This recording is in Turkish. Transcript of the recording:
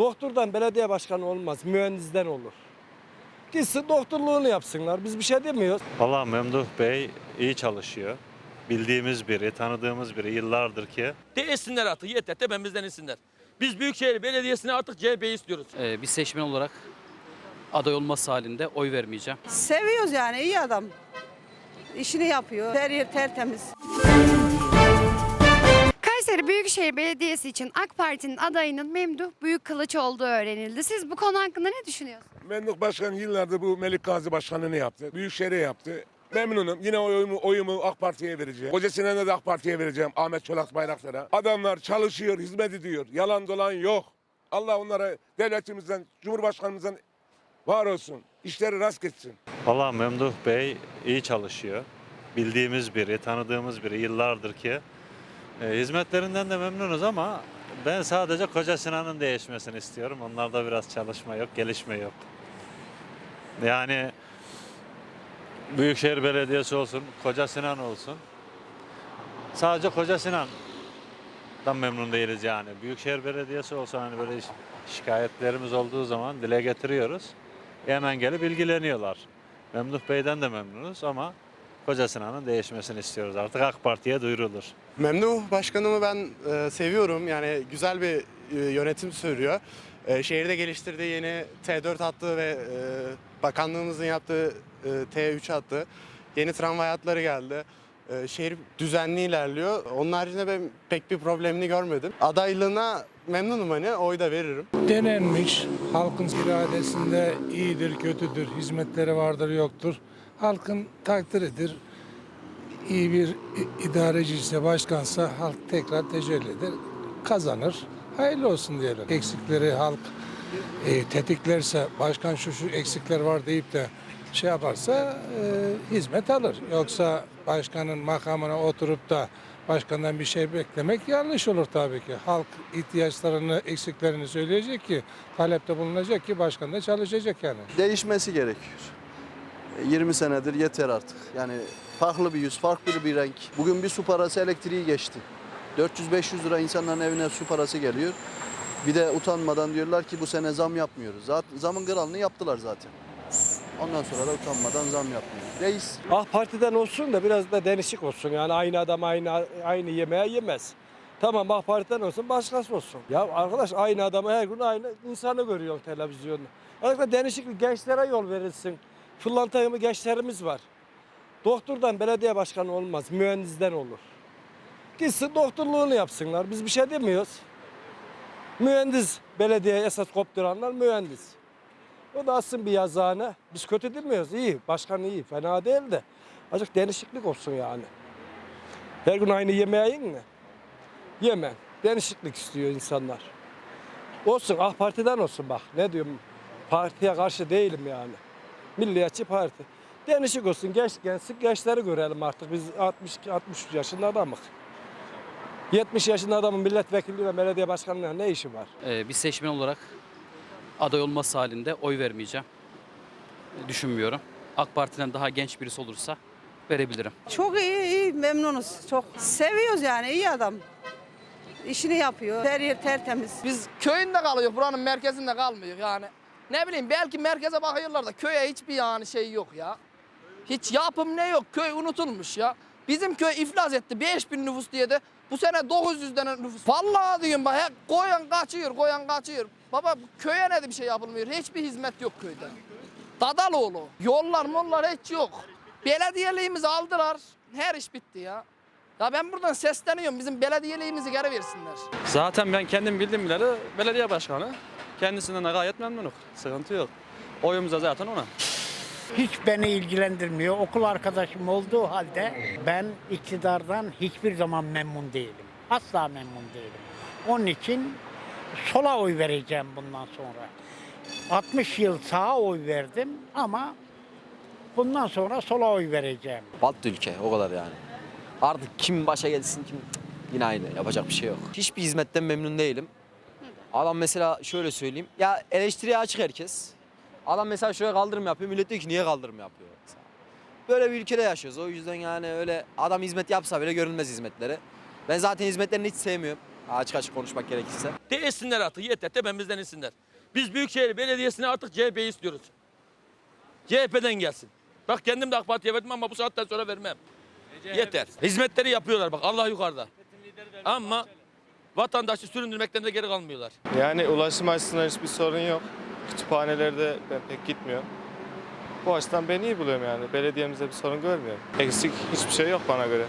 Doktordan belediye başkanı olmaz, mühendisten olur. Gitsin doktorluğunu yapsınlar. Biz bir şey demiyoruz. Valla Memduh Bey iyi çalışıyor. Bildiğimiz biri, tanıdığımız biri yıllardır ki. Değilsinler artık yeter tepemizden insinler. Biz Büyükşehir Belediyesi'ne artık CHP'yi istiyoruz. Ee, bir seçmen olarak aday olması halinde oy vermeyeceğim. Seviyoruz yani iyi adam. İşini yapıyor. Her yer tertemiz. Kayseri Büyükşehir Belediyesi için AK Parti'nin adayının Memduh Büyükkılıç olduğu öğrenildi. Siz bu konu hakkında ne düşünüyorsunuz? Memduh Başkan yıllardır bu Melik Gazi Başkanlığını yaptı. Büyükşehir'e yaptı. Memnunum. Yine oyumu, oyumu AK Parti'ye vereceğim. Koca Sinan'a da AK Parti'ye vereceğim. Ahmet Çolak Bayraktar'a. Adamlar çalışıyor, hizmet ediyor. Yalan dolan yok. Allah onlara devletimizden, Cumhurbaşkanımızdan var olsun. İşleri rast gitsin. Valla Memduh Bey iyi çalışıyor. Bildiğimiz biri, tanıdığımız biri yıllardır ki. E, hizmetlerinden de memnunuz ama ben sadece Koca Sinan'ın değişmesini istiyorum. Onlarda biraz çalışma yok, gelişme yok. Yani Büyükşehir Belediyesi olsun, Koca Sinan olsun. Sadece Koca Sinan'dan memnun değiliz yani. Büyükşehir Belediyesi olsa hani böyle şi- şikayetlerimiz olduğu zaman dile getiriyoruz. Hemen gelip ilgileniyorlar. Memduh Bey'den de memnunuz ama Koca Sinan'ın değişmesini istiyoruz. Artık AK Parti'ye duyurulur. Memnun başkanımı ben e, seviyorum. Yani güzel bir e, yönetim sürüyor. E, şehirde geliştirdiği yeni T4 hattı ve e, bakanlığımızın yaptığı e, T3 hattı. Yeni tramvay hatları geldi. E, şehir düzenli ilerliyor. Onun haricinde ben pek bir problemini görmedim. Adaylığına memnunum hani oy da veririm. denenmiş. Halkın iradesinde iyidir, kötüdür, hizmetleri vardır, yoktur. Halkın takdiridir. İyi bir idareci ise, başkansa halk tekrar tecelli eder, kazanır. Hayırlı olsun diyelim. Eksikleri halk e, tetiklerse, başkan şu şu eksikler var deyip de şey yaparsa e, hizmet alır. Yoksa başkanın makamına oturup da başkandan bir şey beklemek yanlış olur tabii ki. Halk ihtiyaçlarını, eksiklerini söyleyecek ki, talepte bulunacak ki başkan da çalışacak yani. değişmesi gerekiyor. E, 20 senedir yeter artık. Yani farklı bir yüz, farklı bir renk. Bugün bir su parası elektriği geçti. 400-500 lira insanların evine su parası geliyor. Bir de utanmadan diyorlar ki bu sene zam yapmıyoruz. Zaten zamın kralını yaptılar zaten. Ondan sonra da utanmadan zam yapmıyor. Reis AK Parti'den olsun da biraz da değişik olsun. Yani aynı adam aynı aynı yemeği yemez. Tamam AK Parti'den olsun başkası olsun. Ya arkadaş aynı adamı her gün aynı insanı görüyor televizyonda. Arkadaşlar değişiklik gençlere yol verilsin. Fırlanta gençlerimiz var. Doktordan belediye başkanı olmaz, mühendisten olur. Gitsin doktorluğunu yapsınlar. Biz bir şey demiyoruz. Mühendis belediye esas kopturanlar mühendis. O da aslında bir yazıhane. Biz kötü demiyoruz. İyi. Başkan iyi. Fena değil de. Azıcık değişiklik olsun yani. Her gün aynı yemeği yiyin mi? Yeme. Değişiklik istiyor insanlar. Olsun AK Parti'den olsun bak. Ne diyorum? Partiye karşı değilim yani. Milliyetçi Parti. Değişik olsun. Genç gençsin. Gençleri görelim artık. Biz 60 63 yaşında adamız. 70 yaşında adamın milletvekilliği ve belediye başkanlığına ne işi var? Ee, bir seçmen olarak aday olması halinde oy vermeyeceğim. Düşünmüyorum. AK Parti'den daha genç birisi olursa verebilirim. Çok iyi, iyi memnunuz. Çok seviyoruz yani iyi adam. İşini yapıyor. Her yer tertemiz. Biz köyünde kalıyor, buranın merkezinde kalmıyor yani. Ne bileyim belki merkeze bakıyorlar da köye hiçbir yani şey yok ya. Hiç yapım ne yok, köy unutulmuş ya. Bizim köy iflas etti 5000 nüfus diye de bu sene 900 tane nüfus. Vallahi diyorum bak koyan kaçıyor, koyan kaçıyor. Baba köye ne de bir şey yapılmıyor. Hiçbir hizmet yok köyde. Dadaloğlu. Yollar mollar hiç yok. Belediyeliğimizi aldılar. Her iş bitti ya. Ya ben buradan sesleniyorum bizim belediyeliğimizi geri versinler. Zaten ben kendim bildiğim bileli belediye başkanı. Kendisinden de gayet memnunum. Sıkıntı yok. Oyumuz da zaten ona. Hiç beni ilgilendirmiyor. Okul arkadaşım olduğu halde ben iktidardan hiçbir zaman memnun değilim. Asla memnun değilim. Onun için sola oy vereceğim bundan sonra. 60 yıl sağa oy verdim ama bundan sonra sola oy vereceğim. battı ülke o kadar yani. Artık kim başa gelsin kim yine aynı yapacak bir şey yok. Hiçbir hizmetten memnun değilim. Adam mesela şöyle söyleyeyim. Ya eleştiriye açık herkes. Adam mesela şöyle kaldırım yapıyor. Millet diyor ki niye kaldırım yapıyor? Mesela. Böyle bir ülkede yaşıyoruz. O yüzden yani öyle adam hizmet yapsa bile görünmez hizmetleri. Ben zaten hizmetlerini hiç sevmiyorum. Açık açık konuşmak gerekirse. Değişsinler artık yeter tepemizden insinler. Biz Büyükşehir Belediyesi'ne artık CHP'yi istiyoruz. CHP'den gelsin. Bak kendim de AK Parti'ye verdim ama bu saatten sonra vermem. Yeter. Hizmetleri yapıyorlar bak Allah yukarıda. Ama vatandaşı süründürmekten de geri kalmıyorlar. Yani ulaşım açısından hiçbir sorun yok. Kütüphanelerde ben pek gitmiyorum. Bu açıdan ben iyi buluyorum yani. Belediyemizde bir sorun görmüyorum. Eksik hiçbir şey yok bana göre.